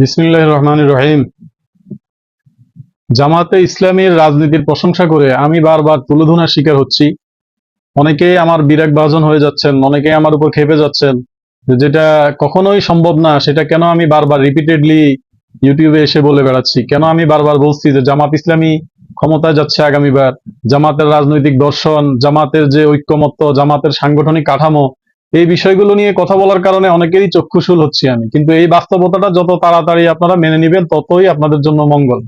বিসমিল্লাহ রহমান রহিম। জামাতে ইসলামীর রাজনীতির প্রশংসা করে আমি বারবার তুলোধনার শিকার হচ্ছি। অনেকেই আমার বিরাগ ভাজন হয়ে যাচ্ছেন, অনেকেই আমার উপর খেপে যাচ্ছেন। যেটা কখনোই সম্ভব না, সেটা কেন আমি বারবার রিপিটেডলি ইউটিউবে এসে বলে বেড়াচ্ছি? কেন আমি বারবার বলছি যে জামাত ইসলামী ক্ষমতায় যাচ্ছে আগামীবার? জামাতের রাজনৈতিক দর্শন, জামাতের যে ঐক্যমত্য, জামাতের সাংগঠনিক কাঠামো এই বিষয়গুলো নিয়ে কথা বলার কারণে অনেকেরই চক্ষুশূল হচ্ছি আমি। কিন্তু এই বাস্তবতাটা যত তাড়াতাড়ি আপনারা মেনে নিবেন, ততই আপনাদের জন্য মঙ্গল।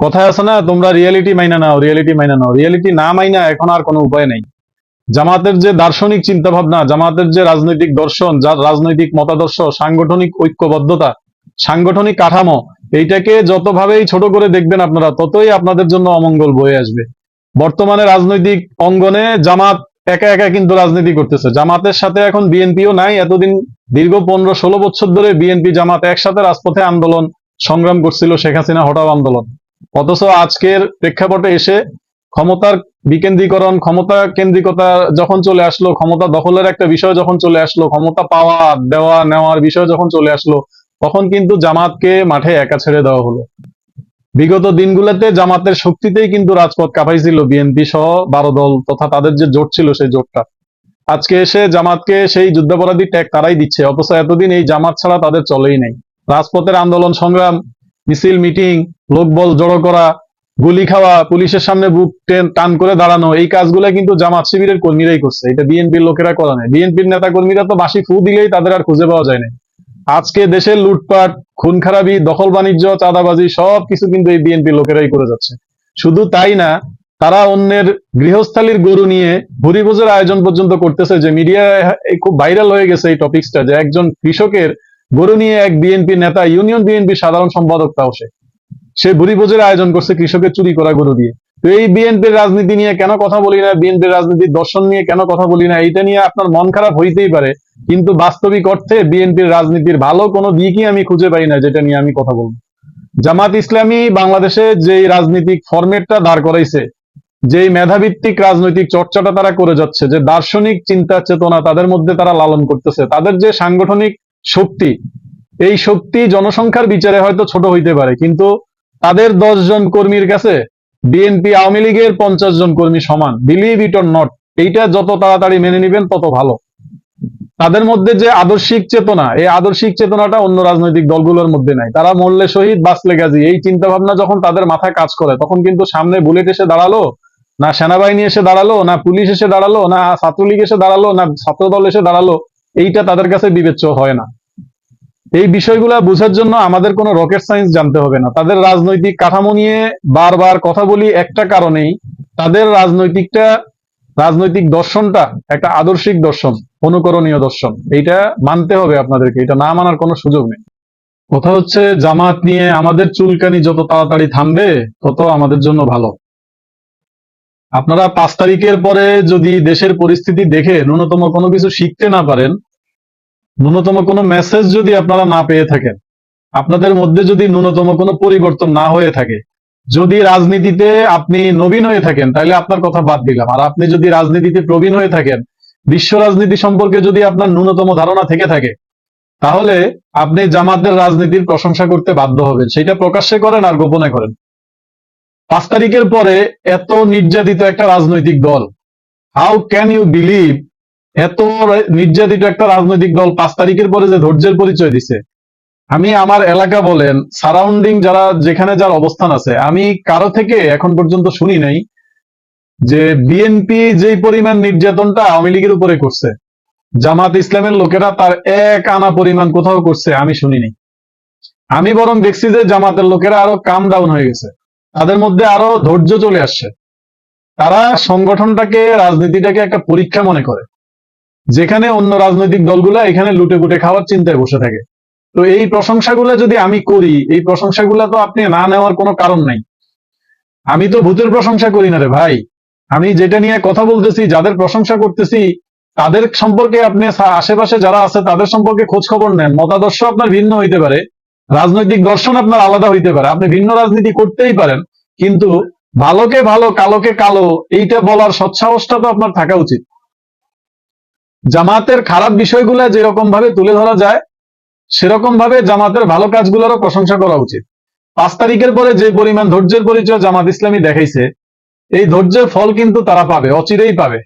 কথায় আছে না, তোমরা রিয়েলিটি মাইনা নাও রিয়েলিটি মাইনা নাও। রিয়েলিটি না মাইনা এখন আর কোনো উপায় নেই। জামাতের যে দার্শনিক চিন্তা ভাবনা জামাতের যে রাজনৈতিক দর্শন, যার রাজনৈতিক মতাদর্শ, সাংগঠনিক ঐক্যবদ্ধতা, সাংগঠনিক কাঠামো, এইটাকে যতভাবেই ছোট করে দেখবেন আপনারা, ততই আপনাদের জন্য অমঙ্গল বয়ে আসবে। বর্তমানে রাজনৈতিক অঙ্গনে জামাত একা একা কিন্তু রাজনীতি করতেছে। জামাতের সাথে এখন বিএনপিও নাই, এতদিন দীর্ঘ পনেরো ষোলো বছর ধরে বিএনপি জামাত একসাথে রাজপথে আন্দোলন সংগ্রাম করছিল শেখ হাসিনা হটাও আন্দোলন। অথচ আজকের প্রেক্ষাপটে এসে ক্ষমতার বিকেন্দ্রীকরণ, ক্ষমতা কেন্দ্রিকতা যখন চলে আসলো, ক্ষমতা দখলের একটা বিষয় যখন চলে আসলো, ক্ষমতা পাওয়া, দেওয়া, নেওয়ার বিষয় যখন চলে আসলো, তখন কিন্তু জামাতকে মাঠে একা ছেড়ে দেওয়া হলো। বিগত দিনগুলোতে জামাতের শক্তিতেই কিন্তু রাজপথ কাঁপাইছিল বিএনপি সহ বারো দল তথা তাদের যে জোট ছিল সেই জোটটা। আজকে এসে জামাতকে সেই যুদ্ধাপরাধী ট্যাগ তারাই দিচ্ছে, অথচ এতদিন এই জামাত ছাড়া তাদের চলেই নেই। রাজপথের আন্দোলন, সংগ্রাম, মিছিল, মিটিং, লোকবল জড়ো করা, গুলি খাওয়া, পুলিশের সামনে বুক টেন- টান করে দাঁড়ানো, এই কাজগুলো কিন্তু জামাত শিবিরের কর্মীরাই করছে। এটা বিএনপির লোকেরা করা নাই। বিএনপির নেতা কর্মীরা তো বাসি ফু দিলেই তাদের আর খুঁজে পাওয়া যায় না আজকে দেশের লুটপাট খুন খারাপি দখল বাণিজ্য, চাঁদাবাজি সব কিছু কিন্তু এই বিএনপি লোকেরাই করে যাচ্ছে। শুধু তাই না, তারা অন্যের গৃহস্থালির গরু নিয়ে ভুরিভোজের আয়োজন পর্যন্ত করতেছে যে মিডিয়ায় খুব ভাইরাল হয়ে গেছে এই টপিকসটা যে একজন কৃষকের গরু নিয়ে এক বিএনপি নেতা, ইউনিয়ন বিএনপি সাধারণ সম্পাদক তাও সে ভুরিভোজের আয়োজন করছে কৃষকের চুরি করা গরু দিয়ে। তো এই বিএনপির রাজনীতি নিয়ে কেন কথা বলি না? বিএনপির রাজনীতির দর্শন নিয়ে কেন কথা বলি না? এইটা নিয়ে আপনার মন খারাপ হইতেই পারে। কিন্তু বাস্তবিক অর্থে বিএনপির রাজনীতির ভালো কোনো দিকই আমি খুঁজে পাই না, যেটা নিয়ে আমি কথা বলব। জামাত ইসলামী বাংলাদেশে যেই রাজনৈতিক ফরম্যাটটা দাঁড় করাইছে, যেই মেধাভিত্তিক রাজনৈতিক চর্চাটা তারা করে যাচ্ছে, যে দার্শনিক চিন্তা চেতনা তাদের মধ্যে তারা লালন করতেছে, তাদের যে সাংগঠনিক শক্তি, এই শক্তি জনসংখ্যার বিচারে হয়তো ছোট হইতে পারে, কিন্তু তাদের দশ জন কর্মীর কাছে বিএনপি আওয়ামী লীগের পঞ্চাশ জন কর্মী সমান। বিলিভ ইট অর নট এইটা যত তাড়াতাড়ি মেনে নিবেন, তত ভালো। তাদের মধ্যে যে আদর্শিক চেতনা, এই আদর্শিক চেতনাটা অন্য রাজনৈতিক দলগুলোর মধ্যে নাই। তারা মরলে শহীদ, বাঁচলে গাজী। এই চিন্তা ভাবনা যখন তাদের মাথায় কাজ করে, তখন কিন্তু সামনে বুলেট এসে দাঁড়াল, না সেনাবাহিনী এসে দাঁড়াল, না পুলিশ এসে দাঁড়াল, না ছাত্রলীগ এসে দাঁড়াল, না ছাত্রদল এসে দাঁড়াল, এইটা তাদের কাছে বিবেচ্য হয় না। এই বিষয়গুলা বোঝার জন্য আমাদের কোনো রকেট সায়েন্স জানতে হবে না। তাদের রাজনৈতিক কাঠামো নিয়ে বারবার কথা বলি একটা কারণেই, তাদের রাজনৈতিকটা, রাজনৈতিক দর্শনটা একটা আদর্শিক দর্শন, অনুকরণীয় দর্শন। এইটা মানতে হবে আপনাদেরকে, এটা না মানার কোনো সুযোগ নেই। কথা হচ্ছে, জামাত নিয়ে আমাদের চুলকানি যত তাড়াতাড়ি থামবে, তত আমাদের জন্য ভালো। আপনারা পাঁচ তারিখের পরে যদি দেশের পরিস্থিতি দেখে ন্যূনতম কোনো কিছু শিখতে না পারেন ন্যূনতম কোনো মেসেজ যদি আপনারা না পেয়ে থাকেন, আপনাদের মধ্যে যদি ন্যূনতম কোনো পরিবর্তন না হয়ে থাকে, যদি রাজনীতিতে আপনি নবীন হয়ে থাকেন, তাহলে আপনার কথা বাদ দিলাম। আর আপনি যদি রাজনীতিতে প্রবীণ হয়ে থাকেন, বিশ্ব রাজনীতি সম্পর্কে যদি আপনার ন্যূনতম ধারণা থেকে থাকে, তাহলে আপনি জামাতের রাজনীতির প্রশংসা করতে বাধ্য হবেন। সেটা প্রকাশ্যে করেন আর গোপনে করেন। পাঁচ তারিখের পরে এত নির্যাতিত একটা রাজনৈতিক দল হাউ ক্যান ইউ বিলিভ এত নির্যাতিত একটা রাজনৈতিক দল পাঁচ তারিখের পরে যে ধৈর্যের পরিচয় দিছে। আমি আমার এলাকা বলেন সারাউন্ডিং যারা, যেখানে যার অবস্থান আছে, আমি কারও থেকে এখন পর্যন্ত শুনি নাই যে বিএনপি যে পরিমাণ নির্যাতনটা আওয়ামী লীগের উপরে করছে, জামাত ইসলামের লোকেরা তার এক আনা পরিমাণ কোথাও করছে আমি শুনিনি আমি বরং দেখছি যে জামাতের লোকেরা আরও কাম ডাউন হয়ে গেছে। তাদের মধ্যে আরও ধৈর্য চলে আসছে। তারা সংগঠনটাকে, রাজনীতিটাকে একটা পরীক্ষা মনে করে। যেখানে অন্য রাজনৈতিক দলগুলা এখানে লুটে পুটে খাওয়ার চিন্তায় বসে থাকে। তো এই প্রশংসাগুলো যদি আমি করি, এই প্রশংসাগুলো তো আপনি না নেওয়ার কোনো কারণ নাই। আমি তো ভূতের প্রশংসা করি না রে ভাই। আমি যেটা নিয়ে কথা বলতেছি, যাদের প্রশংসা করতেছি, তাদের সম্পর্কে আপনি আশেপাশে যারা আছে, তাদের সম্পর্কে খোঁজ খবর নেন। মতাদর্শ আপনার ভিন্ন হইতে পারে। রাজনৈতিক দর্শন আপনার আলাদা হইতে পারে। আপনি ভিন্ন রাজনীতি করতেই পারেন। কিন্তু ভালোকে ভালো, কালোকে কালো, এইটা বলার সৎসাহসটা তো আপনার থাকা উচিত। জামাতের খারাপ বিষয়গুলো যেরকম ভাবে তুলে ধরা যায় সেরকম ভাবে জামাতের ভালো কাজগুলোরও প্রশংসা করা উচিত। পাঁচ তারিখের পরে যে পরিমাণ ধৈর্যের পরিচয় জামাত ইসলামী দেখাইছে, এই ধৈর্যের ফল কিন্তু তারা পাবে, অচিরেই পাবে।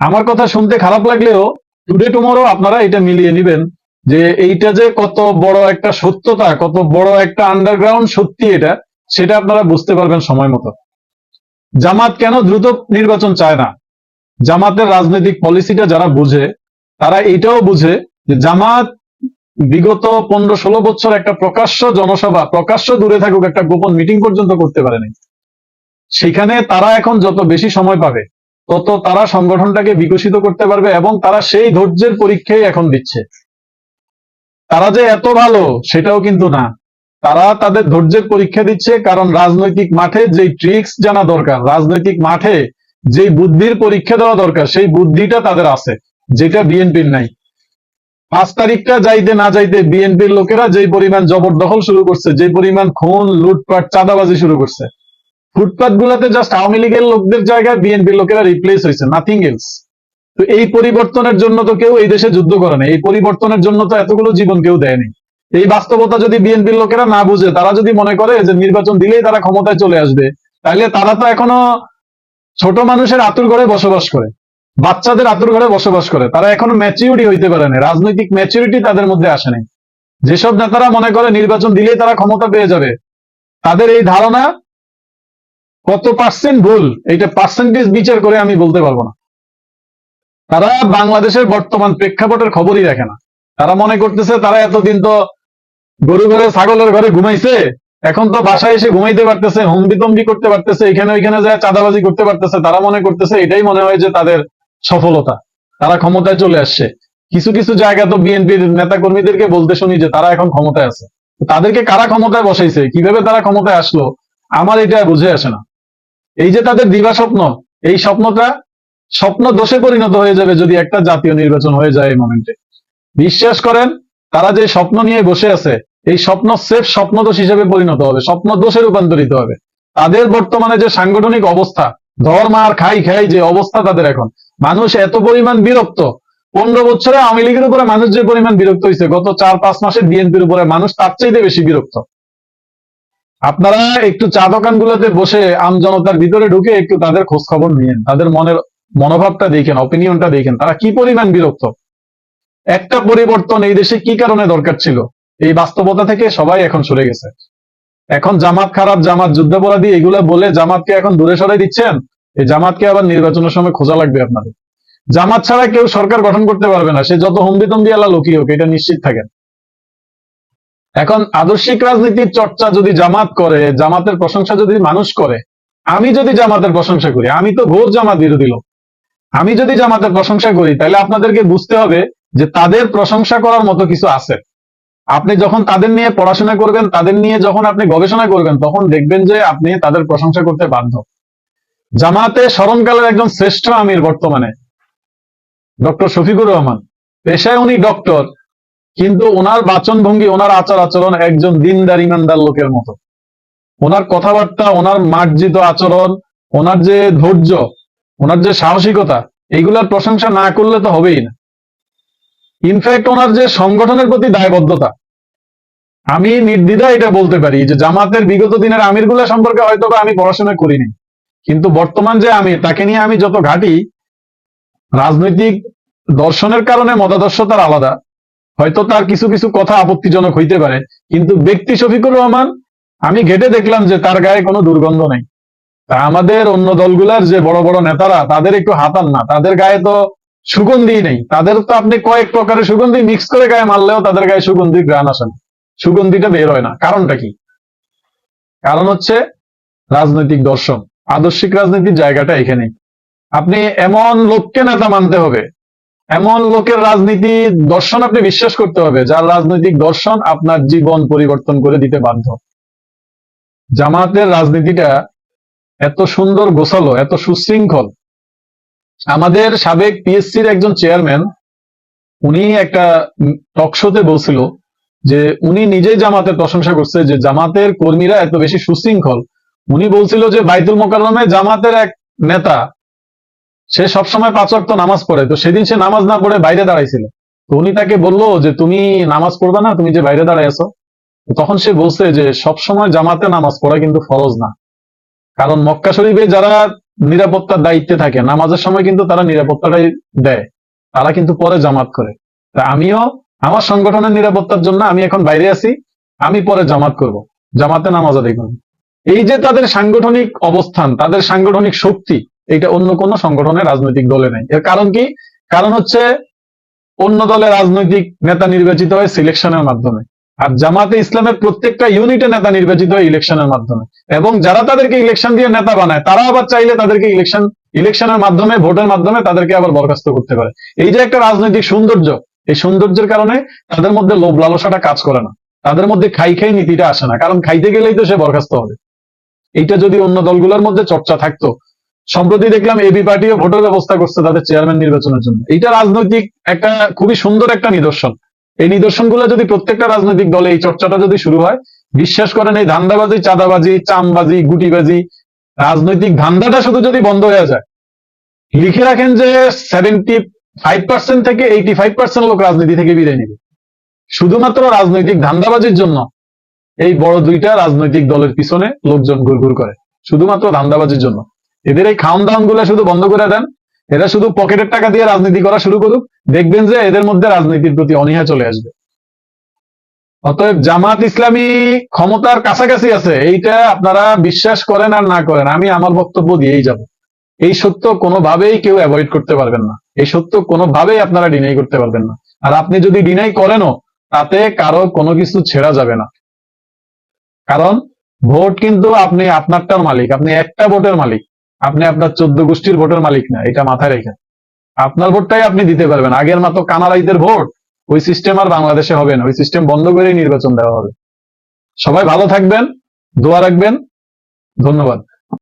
আমার কথা শুনতে খারাপ লাগলেও টুডে টুমোরো আপনারা এটা মিলিয়ে নেবেন যে এইটা যে কত বড় একটা সত্যতা, কত বড় একটা আন্ডারগ্রাউন্ড সত্যি এটা, সেটা আপনারা বুঝতে পারবেন সময় মতো। জামাত কেন দ্রুত নির্বাচন চায় না? জামাতের রাজনৈতিক পলিসিটা যারা বুঝে, তারা এটাও বুঝে যে জামাত বিগত পনেরো ষোলো বছর একটা প্রকাশ্য জনসভা, প্রকাশ্য দূরে থাকুক, একটা গোপন মিটিং পর্যন্ত করতে পারেনি। সেখানে তারা এখন যত বেশি সময় পাবে, তত তারা সংগঠনটাকে বিকশিত করতে পারবে এবং তারা সেই ধৈর্যের পরীক্ষাই এখন দিচ্ছে। তারা যে এত ভালো, সেটাও কিন্তু না। তারা তাদের ধৈর্যের পরীক্ষা দিচ্ছে, কারণ রাজনৈতিক মাঠে যেই ট্রিক্স জানা দরকার, রাজনৈতিক মাঠে যেই বুদ্ধির পরীক্ষা দেওয়া দরকার, সেই বুদ্ধিটা তাদের আছে, যেটা বিএনপির নাই। পাঁচ তারিখটা যাইতে না যাইতে বিএনপির লোকেরা যেই পরিমাণ জবরদখল শুরু করছে যে পরিমাণ খুন, লুটপাট, চাঁদাবাজি শুরু করছে ফুটপাথ গুলাতে জাস্ট আওয়ামী লীগের লোকদের জায়গায় বিএনপির লোকেরা রিপ্লেস হয়েছে নাথিং এলস তো এই পরিবর্তনের জন্য তো কেউ এই দেশে যুদ্ধ করে না, এই পরিবর্তনের জন্য তো এতগুলো জীবন কেউ দেয়নি এই বাস্তবতা যদি বিএনপির লোকেরা না বুঝে, তারা যদি মনে করে যে নির্বাচন দিলেই তারা ক্ষমতায় চলে আসবে, তাহলে তারা তো এখনও ছোট মানুষের আতুর ঘরে বসবাস করে, বাচ্চাদের আতুর ঘরে বসবাস করে, তারা এখনও ম্যাচিউরিটি হইতে পারে না রাজনৈতিক ম্যাচিউরিটি তাদের মধ্যে আসেনি যেসব নেতারা মনে করে নির্বাচন দিলেই তারা ক্ষমতা পেয়ে যাবে, তাদের এই ধারণা কত পার্সেন্ট ভুল, এইটা পার্সেন্টেজ বিচার করে আমি বলতে পারব না। তারা বাংলাদেশের বর্তমান প্রেক্ষাপটের খবরই রাখে না। তারা মনে করতেছে তারা এতদিন তো গরু ঘরে, ছাগলের ঘরে ঘুমাইছে এখন তো বাসায় এসে ঘুমাইতে পারতেছে হম্বি তম্বি করতে পারতেছে, এখানে ওইখানে যায় চাঁদাবাজি করতে পারতেছে, তারা মনে করতেছে এটাই মনে হয় যে তাদের সফলতা। তারা ক্ষমতায় চলে আসছে। কিছু কিছু জায়গা তো বিএনপির নেতা কর্মীদেরকে বলতে শুনি যে তারা এখন ক্ষমতায় আছে। তাদেরকে কারা ক্ষমতায় বসাইছে? কীভাবে তারা ক্ষমতায় আসলো? আমার এটা বুঝে আসে না। এই যে তাদের দিবা স্বপ্ন, এই স্বপ্নটা স্বপ্ন দোষে পরিণত হয়ে যাবে যদি একটা জাতীয় নির্বাচন হয়ে যায় এই মোমেন্টে বিশ্বাস করেন, তারা যে স্বপ্ন নিয়ে বসে আছে এই স্বপ্ন সেফ স্বপ্ন দোষ হিসেবে পরিণত হবে স্বপ্ন দোষে রূপান্তরিত হবে। তাদের বর্তমানে যে সাংগঠনিক অবস্থা, ধর্ম আর খাই খাই যে অবস্থা তাদের এখন। মানুষ এত পরিমাণ বিরক্ত। পনেরো বছরে আওয়ামী লীগের উপরে মানুষ যে পরিমাণ বিরক্ত হয়েছে, গত চার পাঁচ মাসে বিএনপির উপরে মানুষ তার চাইতে বেশি বিরক্ত। আপনারা একটু চা দোকানগুলোতে বসে আম জনতার ভিতরে ঢুকে একটু তাদের খোঁজ খবর নিয়েন, তাদের মনের মনোভাবটা দেখেন অপিনিয়নটা দেখেন, তারা কি পরিমাণ বিরক্ত? একটা পরিবর্তন এই দেশে কি কারণে দরকার ছিল? এই বাস্তবতা থেকে সবাই এখন সরে গেছে। এখন জামাত খারাপ, জামাত যুদ্ধাপরাধী, এগুলা বলে জামাতকে এখন দূরে সরাই দিচ্ছেন, এই জামাতকে আবার নির্বাচনের সময় খোঁজা লাগবে আপনাদের। জামাত ছাড়া কেউ সরকার গঠন করতে পারবে না, সে যত হম্বি তম্বি আলা লোকই হোক, এটা নিশ্চিত থাকেন। এখন আদর্শিক রাজনীতির চর্চা যদি জামাত করে, জামাতের প্রশংসা যদি মানুষ করে, আমি যদি জামাতের প্রশংসা করি, আমি তো ঘোর জামাত বিরোধী লোক, আমি যদি জামাতের প্রশংসা করি, তাহলে আপনাদেরকে বুঝতে হবে যে তাদের প্রশংসা করার মতো কিছু আছে। আপনি যখন তাদের নিয়ে পড়াশোনা করবেন, তাদের নিয়ে যখন আপনি গবেষণা করবেন, তখন দেখবেন যে আপনি তাদের প্রশংসা করতে বাধ্য। জামাতে স্মরণকালের একজন শ্রেষ্ঠ আমির বর্তমানে, ডক্টর শফিকুর রহমান। পেশায় উনি ডক্টর, কিন্তু ওনার বাচন ভঙ্গি ওনার আচার আচরণ একজন দিনদার, ইমানদার লোকের মতো। ওনার কথাবার্তা, ওনার মার্জিত আচরণ, ওনার যে ধৈর্য, ওনার যে সাহসিকতা, এইগুলার প্রশংসা না করলে তো হবেই না। ইনফ্যাক্ট ওনার যে সংগঠনের প্রতি দায়বদ্ধতা, আমি নির্দ্বিধা এটা বলতে পারি যে জামাতের বিগত দিনের আমিরগুলা সম্পর্কে হয়তো আমি পড়াশোনা করিনি। কিন্তু বর্তমান যে আমির, তাকে নিয়ে আমি যত ঘাটি, রাজনৈতিক দর্শনের কারণে মতাদর্শ তার আলাদা, হয়তো তার কিছু কিছু কথা আপত্তিজনক হইতে পারে। কিন্তু ব্যক্তি শফিকুর রহমান, আমি ঘেটে দেখলাম যে তার গায়ে কোনো দুর্গন্ধ নেই। আমাদের অন্য দলগুলার যে বড় বড় নেতারা, তাদের একটু হাতান না। তাদের গায়ে তো সুগন্ধি নেই। তাদের তো আপনি কয়েক প্রকারের সুগন্ধি মিক্স করে গায়ে মারলেও তাদের গায়ে সুগন্ধি গ্রান আসে না। সুগন্ধিটা বের হয় না। কারণটা কি? কারণ হচ্ছে রাজনৈতিক দর্শন। আদর্শিক রাজনীতির জায়গাটা এখানেই। আপনি এমন লোককে নেতা মানতে হবে, এমন লোকের রাজনীতি দর্শন আপনি বিশ্বাস করতে হবে, যার রাজনৈতিক দর্শন আপনার জীবন পরিবর্তন করে দিতে বাধ্য। জামাতের রাজনীতিটা এত সুন্দর গোছালো, এত সুশৃঙ্খল আমাদের সাবেক পিএসসির একজন চেয়ারম্যান উনি একটা টক শোতে বলছিল যে উনি নিজেই জামাতের প্রশংসা করছে, যে জামাতের কর্মীরা এত বেশি সুশৃঙ্খল। উনি বলছিল যে বাইতুল মোকাররমে জামাতের এক নেতা, সে সবসময় পাঁচ ওয়াক্ত নামাজ পড়ে, তো সেদিন সে নামাজ না পড়ে বাইরে দাঁড়াইছিল। তো উনি তাকে বলল যে তুমি নামাজ পড়বে না, তুমি যে বাইরে দাঁড়ায় আছো। তখন সে বলছে যে সবসময় জামাতে নামাজ পড়া কিন্তু ফরজ না। কারণ মক্কা শরীফে যারা নিরাপত্তার দায়িত্বে থাকে। নামাজের সময় কিন্তু তারা নিরাপত্তাটাই দেয়। তারা কিন্তু পরে জামাত করে। তা আমিও আমার সংগঠনের নিরাপত্তার জন্য আমি এখন বাইরে আছি, আমি পরে জামাত করব। জামাতে নামাজ আদায় এই যে তাদের সাংগঠনিক অবস্থান, তাদের সাংগঠনিক শক্তি, এটা অন্য কোনো সংগঠনের রাজনৈতিক দলে নেই। এর কারণ কি? কারণ হচ্ছে অন্য দলের রাজনৈতিক নেতা নির্বাচিত হয় সিলেকশনের মাধ্যমে। আর জামাতে ইসলামের প্রত্যেকটা ইউনিটে নেতা নির্বাচিত হয় ইলেকশনের মাধ্যমে। এবং যারা তাদেরকে ইলেকশন দিয়ে নেতা বানায় তারা আবার চাইলে তাদেরকে ইলেকশন ইলেকশনের মাধ্যমে, ভোটের মাধ্যমে তাদেরকে আবার বরখাস্ত করতে পারে। এই যে একটা রাজনৈতিক সৌন্দর্য, এই সৌন্দর্যের কারণে তাদের মধ্যে লোভ লালসাটা কাজ করে না। তাদের মধ্যে খাই খাই নীতিটা আসে না, কারণ খাইতে গেলেই তো সে বরখাস্ত হবে। এইটা যদি অন্য দলগুলোর মধ্যে চর্চা থাকতো, সম্প্রতি দেখলাম এবি পার্টিও ভোটের ব্যবস্থা করছে তাদের চেয়ারম্যান নির্বাচনের জন্য। এটা রাজনৈতিক একটা খুবই সুন্দর একটা নিদর্শন। এই নিদর্শনগুলো যদি প্রত্যেকটা রাজনৈতিক দলে এই চর্চাটা যদি শুরু হয়, বিশ্বাস করেন এই ধান্দাবাজি, চাঁদাবাজি, চামবাজি, গুটিবাজি, রাজনৈতিক ধান্দাটা শুধু যদি বন্ধ হয়ে যায়, লিখে রাখেন যে সেভেন্টি ফাইভ পার্সেন্ট থেকে এইটি ফাইভ পার্সেন্ট লোক রাজনীতি থেকে বিদায় নেবে। শুধুমাত্র রাজনৈতিক ধান্দাবাজির জন্য এই বড় দুইটা রাজনৈতিক দলের পিছনে লোকজন ঘুরঘুর করে, শুধুমাত্র ধান্দাবাজির জন্য। এদের এই খাওন দাওনগুলা শুধু বন্ধ করে দেন এরা শুধু পকেটের টাকা দিয়ে রাজনীতি করা শুরু করুক, দেখবেন যে এদের মধ্যে রাজনীতির প্রতি অনীহা চলে আসবে। অতএব জামাত ইসলামী ক্ষমতার কাছাকাছি আছে, এইটা আপনারা বিশ্বাস করেন আর না করেন, আমি আমার বক্তব্য দিয়েই যাব। এই সত্য কোনোভাবেই কেউ অ্যাভয়েড করতে পারবেন না। এই সত্য কোনোভাবেই আপনারা ডিনাই করতে পারবেন না। আর আপনি যদি ডিনাই করেনও, তাতে কারও কোনো কিছু ছেড়া যাবে না। কারণ ভোট কিন্তু আপনি আপনারটার মালিক, আপনি একটা ভোটের মালিক। আপনি আপনার চোদ্দ গোষ্ঠীর ভোটের মালিক না, এটা মাথায় রেখেন। আপনার ভোটটাই আপনি দিতে পারবেন। আগের মতো কানারাইদের ভোট ওই সিস্টেম আর বাংলাদেশে হবে না, ওই সিস্টেম বন্ধ করেই নির্বাচন দেওয়া হবে। সবাই ভালো থাকবেন, দোয়া রাখবেন। ধন্যবাদ।